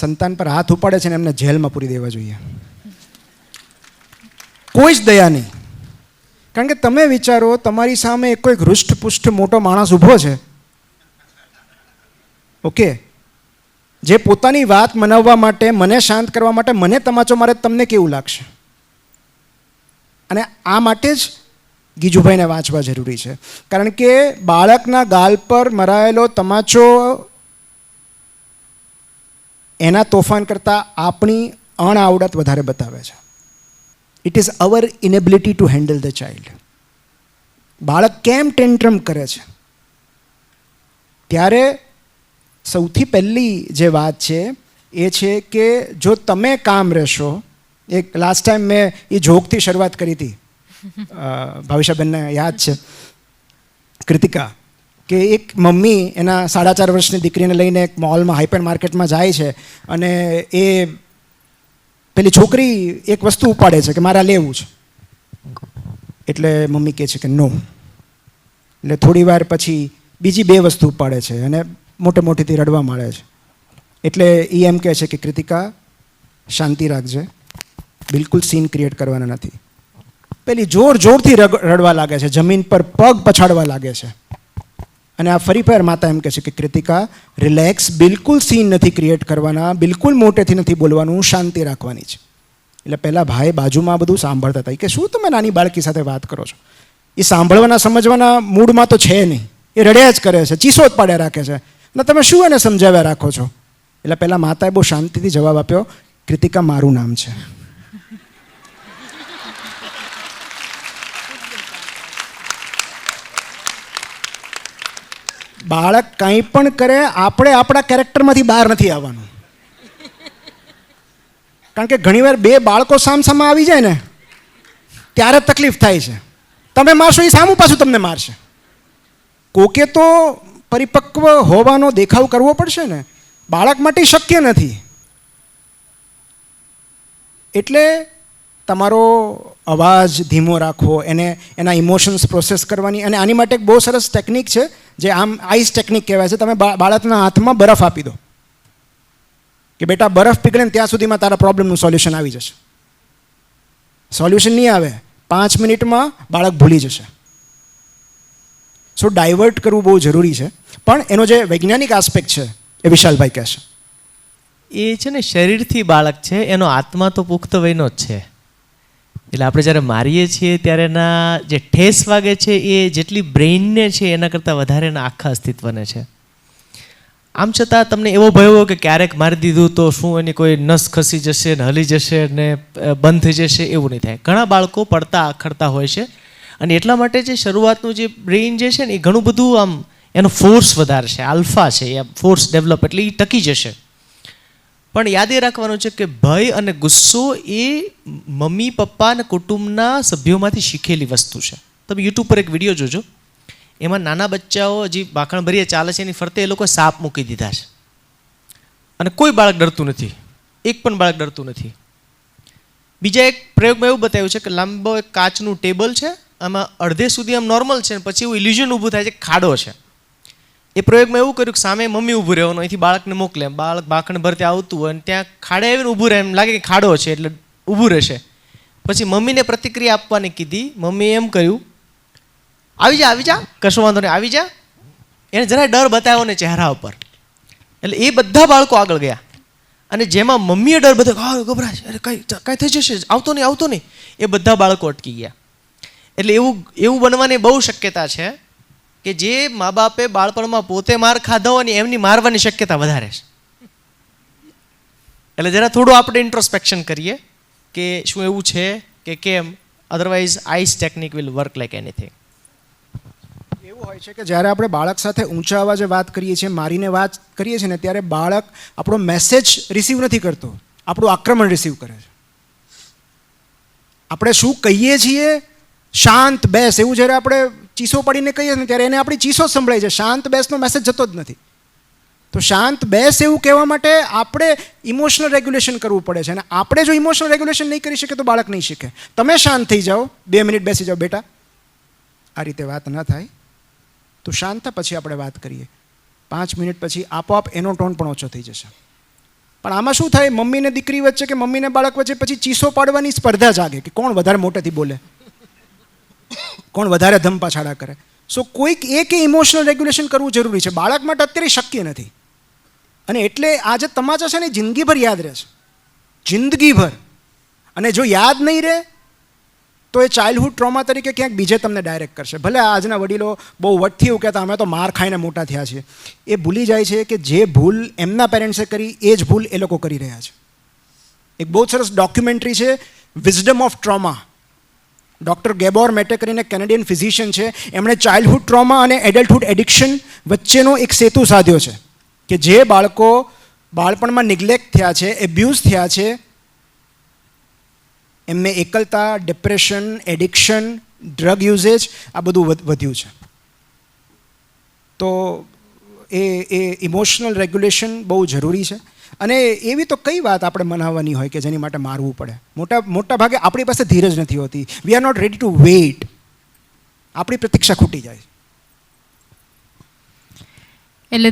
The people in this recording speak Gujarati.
સંતાન પર હાથ ઉપાડે છે ને એમને જેલમાં પૂરી દેવા જોઈએ. કોઈ જ દયા નહીં. કારણ કે તમે વિચારો, તમારી સામે એક કોઈ હૃષ્ટપુષ્ટ મોટો માણસ ઊભો છે. ઓકે? જે પોતાની વાત મનાવવા માટે, મને શાંત કરવા માટે, મને તમાચો મારે તમને કેવું લાગશે? અને આ માટે જ ગીજુભાઈને વાંચવા જરૂરી છે. કારણ કે બાળકના ગાલ પર મરાયેલો તમાચો એના તોફાન કરતાં આપણી અણઆવડત વધારે બતાવે છે. It is our inability to handle the child બાળક કેમ ટેન્ટ્રમ કરે છે? ત્યારે સૌથી પહેલી જે વાત છે એ છે કે જો તમે કામ રહેશો, એક લાસ્ટ ટાઈમ મેં એ જોકથી શરૂઆત કરી હતી. ભાવિશાબેનને યાદ છે. કૃતિકા કે એક મમ્મી એના સાડા ચાર વર્ષની દીકરીને લઈને એક મોલમાં હાઈપર માર્કેટમાં જાય છે અને એ પેલી છોકરી એક વસ્તુ ઉપાડે છે કે મારે લેવું છે. એટલે મમ્મી કહે છે કે નો એટલે થોડી વાર પછી બીજી બે વસ્તુ ઉપાડે છે અને મોટે મોટેથી રડવા માંડે છે. એટલે એ એમ કહે છે કે કૃતિકા, શાંતિ રાખજે. બિલકુલ સીન ક્રિએટ કરવાના નથી. પેલી જોર જોરથી રડવા લાગે છે, જમીન પર પગ પછાડવા લાગે છે. અને આ ફરી પર માતા એમ કહે છે કે, કૃતિકા રિલેક્સ બિલકુલ સીન નથી ક્રિએટ કરવાના. બિલકુલ મોટેથી નથી બોલવાનું. શાંતિ રાખવાની છે. એટલે પહેલાં ભાઈ બાજુમાં બધું સાંભળતા હતા. કે શું તમે નાની બાળકી સાથે વાત કરો છો? એ સાંભળવાના, સમજવાના મૂડમાં તો છે નહીં. એ રડ્યા જ કરે છે, ચીસો જ પાડ્યા રાખે છે. અને તમે શું એને સમજાવ્યા રાખો છો? એટલે પહેલાં માતાએ બહુ શાંતિથી જવાબ આપ્યો, કૃતિકા, મારું નામ છે. બાળક કંઈ પણ કરે, આપણે આપણા કેરેક્ટરમાંથી બહાર નથી આવવાનું. કારણ કે ઘણીવાર બે બાળકો સામસામા આવી જાય ને, ત્યારે તકલીફ થાય છે. તમે મારશો એ સામું પાછું તમને મારશે. કોકે તો પરિપક્વ હોવાનો દેખાવ કરવો પડશે ને, બાળક માટે શક્ય નથી. એટલે તમારો અવાજ ધીમો રાખવો એને, એના ઇમોશન્સ પ્રોસેસ કરવાની, અને આની માટે એક બહુ સરસ ટેકનિક છે જે આમ આઈસ ટેકનિક કહેવાય છે, તમે બાળકના હાથમાં બરફ આપી દો. કે બેટા બરફ પીગળે ને ત્યાં સુધીમાં તારા પ્રોબ્લેમનું સોલ્યુશન આવી જશે. સોલ્યુશન નહીં આવે. પાંચ મિનિટમાં બાળક ભૂલી જશે. સો ડાયવર્ટ કરવું બહુ જરૂરી છે. પણ એનો જે વૈજ્ઞાનિક આસ્પેક્ટ છે, એ વિશાલભાઈ કહેશે. એ છે ને શરીરથી બાળક છે, એનો આત્મા તો પુખ્ત વયનો જ છે. એટલે આપણે જ્યારે મારીએ છીએ ત્યારે એના જે ઠેસ વાગે છે એ જેટલી બ્રેઇનને છે એના કરતાં વધારે એના આખા અસ્તિત્વને છે. આમ છતાં તમને એવો ભય હોય કે ક્યારેક મારી દીધું તો શું એની કોઈ નસ ખસી જશે ને હલી જશે ને બંધ થઈ જશે એવું નહીં થાય. ઘણા બાળકો પડતા આખડતા હોય છે અને એટલા માટે જે શરૂઆતનું જે બ્રેઇન જે છે ને એ ઘણું બધું આમ એનો ફોર્સ વધારે છે, આલ્ફા છે, એ ફોર્સ ડેવલપ એટલે એ ટકી જશે. પણ યાદ એ રાખવાનું છે કે ભય અને ગુસ્સો એ મમ્મી, પપ્પા અને કુટુંબના સભ્યોમાંથી શીખેલી વસ્તુ છે. તમે યુટ્યુબ પર એક વીડિયો જોજો. એમાં નાના બચ્ચાઓ હજી બાખણ ભરીએ ચાલે છે એની ફરતે એ લોકો સાપ મૂકી દીધા છે. અને કોઈ બાળક ડરતું નથી. એક પણ બાળક ડરતું નથી. બીજા એક પ્રયોગમાં એવું બતાવ્યું છે કે લાંબો એક કાચનું ટેબલ છે, આમાં અડધે સુધી આમ નોર્મલ છે પછી એવું ઇલ્યુઝન ઊભું થાય છે ખાડો છે. એ પ્રયોગમાં એવું કર્યું કે સામે મમ્મી ઊભું રહેવાનું, અહીંથી બાળકને મોકલે. બાળક બાખણ ભરતે આવતું હોય અને ત્યાં ખાડે આવીને ઊભું રહે. એમ લાગે કે ખાડો છે એટલે ઊભું રહેશે. પછી મમ્મીને પ્રતિક્રિયા આપવાની કીધી. મમ્મીએ એમ કર્યું, આવી જા આવી જા, કશો વાંધો નહીં, આવી જા. એને જરા ડર બતાવ્યો ને ચહેરા ઉપર. એટલે એ બધા બાળકો આગળ ગયા. અને જેમાં મમ્મીએ ડર બધો હા, ગભરાશ, અરે કઈ કઈ થઈ જશે? આવતો નહીં આવતો નહીં. એ બધા બાળકો અટકી ગયા. એટલે એવું એવું બનવાની બહુ શક્યતા છે. કે જે મા બાપે બાળપણમાં પોતે માર ખાધો ને એમની મારવાની શક્યતા વધારે છે. એટલે જરા થોડું આપણે ઇન્ટ્રોસ્પેક્શન કરીએ કે શું એવું છે કે કેમ? Otherwise ice technique will work like anything એવું હોય છે કે જ્યારે આપણે બાળક સાથે ઊંચા અવાજે વાત કરીએ છીએ, મારીને વાત કરીએ છીએ ને, ત્યારે બાળક આપણો મેસેજ રિસીવ નથી કરતો. આપણું આક્રમણ રિસીવ કરે છે. આપણે શું કહીએ છીએ? શાંત, બેસ. એવું જ્યારે આપણે ચીસો પડીને કહીએ ને ત્યારે એને આપણી ચીસો સંભળાય છે. શાંત બેસનો મેસેજ જતો જ નથી. તો શાંત બેસ એવું કહેવા માટે આપણે ઇમોશનલ રેગ્યુલેશન કરવું પડે છે. અને આપણે જો ઇમોશનલ રેગ્યુલેશન નહીં કરી શકીએ તો બાળક નહીં શીખે. તમે શાંત થઈ જાઓ. બે મિનિટ બેસી જાઓ બેટા. આ રીતે વાત ન થાય. તો શાંત પછી આપણે વાત કરીએ. પાંચ મિનિટ પછી આપોઆપ એનો ટોન પણ ઓછો થઈ જશે. પણ આમાં શું થાય? મમ્મીને દીકરી વચ્ચે કે મમ્મીને બાળક વચ્ચે પછી ચીસો પાડવાની સ્પર્ધા જાગે કે કોણ વધારે મોટેથી બોલે? કોણ વધારે ધમપાછાડા કરે? સો કોઈક એક ઇમોશનલ રેગ્યુલેશન કરવું જરૂરી છે. બાળક માટે અત્યારે શક્ય નથી. અને એટલે આ જે તમાચા છે ને જિંદગીભર યાદ રહેશે. જિંદગીભર. અને જો યાદ નહીં રહે, તો એ ચાઇલ્ડહુડ ટ્રોમા તરીકે ક્યાંક બીજે તમને ડાયરેક્ટ કરશે. ભલે આજના વડીલો બહુ વટથી એવું કહેતા, અમે તો માર ખાઈને મોટા થયા છીએ. એ ભૂલી જાય છે કે જે ભૂલ એમના પેરેન્ટ્સે કરી, એ જ ભૂલ એ લોકો કરી રહ્યા છે. એક બહુ સરસ ડોક્યુમેન્ટરી છે wisdom of trauma doctor Gabor Mate કરીને કેનેડિયન ફિઝિશિયન છે. એમણે ચાઇલ્ડહુડ ટ્રોમા અને એડલ્ટહુડ એડિક્શન વચ્ચેનો એક સેતુ સાધ્યો છે કે જે બાળકો બાળપણમાં નિગ્લેક્ટ થયા છે એબ્યુઝ થયા છે, એમને એકલતા ડિપ્રેશન એડિક્શન ડ્રગ યુઝેજ આ બધું વધ- વધ્યું છે. તો એ એ ઇમોશનલ રેગ્યુલેશન બહુ જરૂરી છે. અને એવી તો કઈ વાત આપણે મનાવવાની હોય કે જેની માટે મારવું પડે? મોટા મોટા ભાગે આપણી પાસે ધીરજ નથી હોતી. We are not ready to wait આપણી પ્રતીક્ષા ખૂટી જાય. એટલે